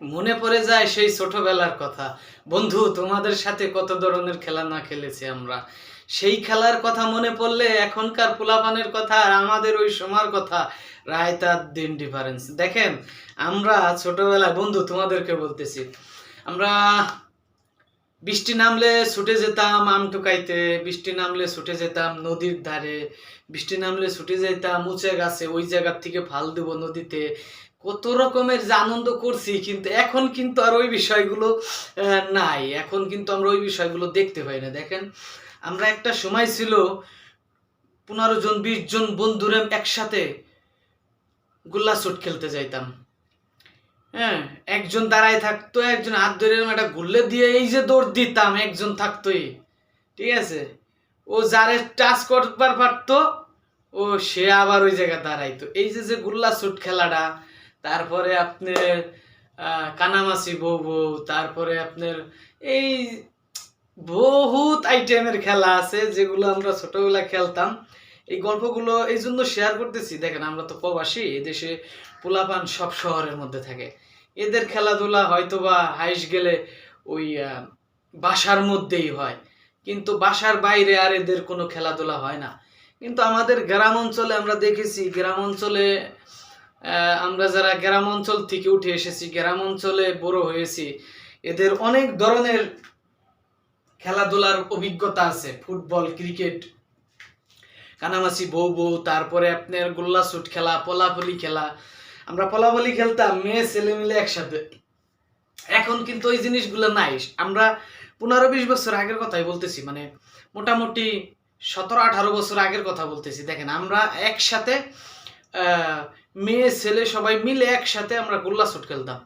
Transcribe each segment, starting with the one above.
মনে পড়ে যায় সেই ছোটবেলার কথা। বন্ধু, তোমাদের সাথে কত ধরনের খেলা না খেলেছি আমরা। সেই খেলার কথা মনে পড়লে এখনকার পোলাপানের কথা আর আমাদের ওই সময়ের কথা রায়তার দিন ডিফারেন্স দেখেন, আমরা ছোটবেলায়, বন্ধু, তোমাদেরকে বলতেছি, আমরা বৃষ্টি নামলে ছুটে যেতাম আম টুকাইতে, বৃষ্টি নামলে ছুটে যেতাম নদীর ধারে, বৃষ্টি নামলে ছুটে যেতাম উঁচে গাছে, ওই জায়গার থেকে ফাল দেব নদীতে কত রকমের যে আনন্দ করছি, কিন্তু এখন কিন্তু আর ওই বিষয়গুলো নাই। এখন কিন্তু আমরা ওই বিষয়গুলো দেখতে পাই না। দেখেন, আমরা একটা সময় ছিল পনেরো জন, বিশ জন বন্ধুরা একসাথে গোল্লা শুট খেলতে যাইতাম। হ্যাঁ একজন দাঁড়ায় থাকতো, একজন হাত ধরে একটা গুল্লে দিয়ে এই যে দৌড় দিতাম, একজন থাকতোই। ঠিক আছে? ও যারে টাচ করবার পারতো, ও সে আবার ওই জায়গায় দাঁড়াইতো। এই যে যে গুল্লা শুট খেলাটা তারপরে আপনার আহ, কানামাসি বউ বউ তারপরে আপনার এই বহুত আইটেমের খেলা আছে যেগুলো আমরা ছোটবেলা খেলতাম। এই গল্পগুলো এই জন্য শেয়ার করতেছি। দেখেন আমরা তো প্রবাসী এদেশে পোলাপান সব শহরের মধ্যে থাকে। এদের খেলাধুলা হয়তোবা হাইস গেলে ওই বাসার মধ্যেই হয়। কিন্তু বাসার বাইরে আর এদের কোনো খেলাধুলা হয় না। কিন্তু আমাদের গ্রাম অঞ্চলে আমরা দেখেছি গ্রাম অঞ্চলে আমরা যারা গ্রাম অঞ্চল থেকে উঠে এসেছি, গ্রাম অঞ্চলে বড় হয়েছি, এদের অনেক ধরনের খেলাধুলার অভিজ্ঞতা আছে, ফুটবল, ক্রিকেট কানামাসি বউ বউ, তারপরে আপনার গোল্লা শুট খেলা, পলাপলি খেলা। আমরা পলাপলি খেলতাম, মেয়ে, ছেলে মিলে একসাথে। এখন কিন্তু ওই জিনিসগুলো নাই। আমরা পনেরো বিশ বছর আগের কথাই বলতেছি মানে মোটামুটি সতেরো আঠারো বছর আগের কথা বলতেছি। দেখেন, আমরা একসাথে মেয়ে, ছেলে সবাই মিলে একসাথে আমরা গোল্লা শুট খেলতাম।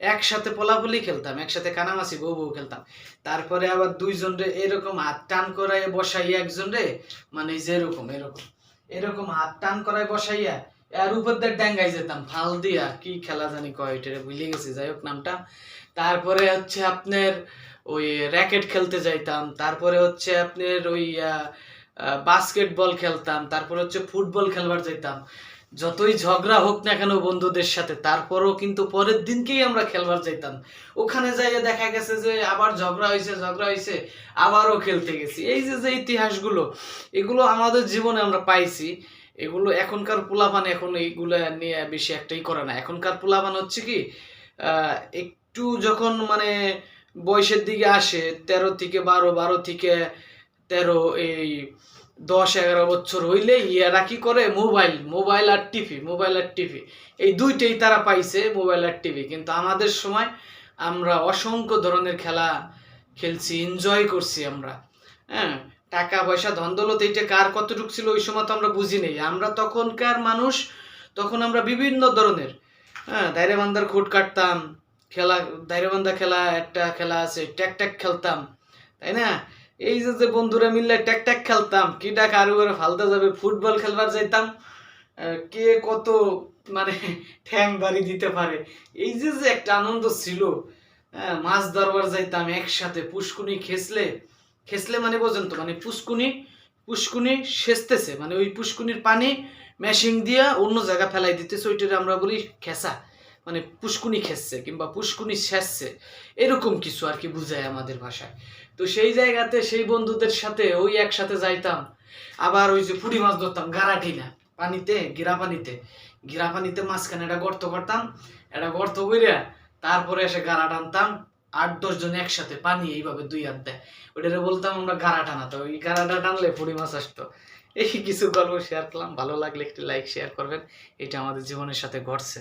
একসাথে পলাপলি খেলতাম, একসাথে কানামাসি বউ বউ খেলতাম। তারপরে আবার দুইজন রে এরকম হাত টান করায় বসাই একজন রে মানে যে এরকম এরকম। এরকম হাত টান করায় বসাইয়া, আর উপর দিয়ে ড্যাঙ্গাই যেতাম, ফাল দিয়া, কি খেলা জানি কয়, এটা ভুলে গেছি, যাই হোক নামটা। তারপরে হচ্ছে আপনার ওই র্যাকেট খেলতে যাইতাম, তারপরে হচ্ছে আপনার ওই বাস্কেটবল খেলতাম, তারপরে হচ্ছে ফুটবল খেলবার যাইতাম। যতই ঝগড়া হোক না কেন বন্ধুদের সাথে, তারপরও কিন্তু পরের দিনকেই আমরা খেলবার যাইতাম। ওখানে যাইয়ে দেখা গেছে যে আবার ঝগড়া হয়েছে ঝগড়া হয়েছে আবারও খেলতে গেছি। এই যে যে ইতিহাসগুলো, এগুলো আমাদের জীবনে আমরা পাইছি। এগুলো এখনকার পোলাপান এখন এইগুলো নিয়ে বেশি একটাই করে না। এখনকার পোলাপান হচ্ছে কি একটু যখন মানে বয়সের দিকে আসে, তেরো থেকে বারো বারো থেকে তেরো, এই দশ, এগারো বছর হইলে ইয়ারা কি করে? মোবাইল মোবাইল আর টিভি, মোবাইল আর টিভি। এই দুইটাই তারা পাইছে মোবাইল আর টিভি। কিন্তু আমাদের সময় আমরা অসংখ্য ধরনের খেলা খেলছি এনজয় করছি আমরা। হ্যাঁ টাকা, পয়সা, ধন, দৌলত, এইটা কার কতটুকু ছিল ওই সময় তো আমরা বুঝি নেই। আমরা তখনকার মানুষ, তখন আমরা বিভিন্ন ধরনের। হ্যাঁ দায়রে বান্দার খুঁট কাটতাম, খেলা দায়রে বান্দা খেলা, একটা খেলা আছে ট্যাক ট্যাক খেলতাম, তাই না? এই যে বন্ধুরা মিললে ট্যাক ট্যাক খেলতাম কিটা কারু করে ফালতে যাবে ফুটবল খেলবার যাইতাম কে কত মানে ঠ্যাং বাড়ি দিতে পারে। এই যে যে একটা আনন্দ ছিল হ্যাঁ, মাছ ধরবার যাইতাম একসাথে পুষ্কুনি খেসলে খেসলে মানে বোঝেন তো মানে পুষ্কুনি পুষ্কুনি সেচতেছে মানে ওই পুষ্কুনির পানি মেশিন দিয়া অন্য জায়গা ফেলাই দিতেছে ওইটারে আমরা বলি খেসা মানে পুষ্কুনি খেসছে কিংবা পুষ্কুনি সেচছে এরকম কিছু আর কি বুঝায় আমাদের ভাষায়। তো সেই জায়গাতে সেই বন্ধুদের সাথে ওই একসাথে যাইতাম। আবার ওই যে পুঁটি মাছ ধরতাম গারাঠি না পানিতে, গিরা পানিতে। গিরা পানিতে মাঝখানে একটা গর্ত করতাম, একটা গর্ত কইরা তারপরে এসে গাড়া টানতাম আট দশ জন একসাথে পানি এইভাবে দুই হাত দেয়। ওটারে বলতাম আমরা গাড়া টানাতো ওই গাড়াটা টানলে পুঁটি মাছ আসতো। এই কিছু গল্প শেয়ার করলাম। ভালো লাগলে একটি লাইক শেয়ার করবেন। এটা আমাদের জীবনের সাথে ঘটছে।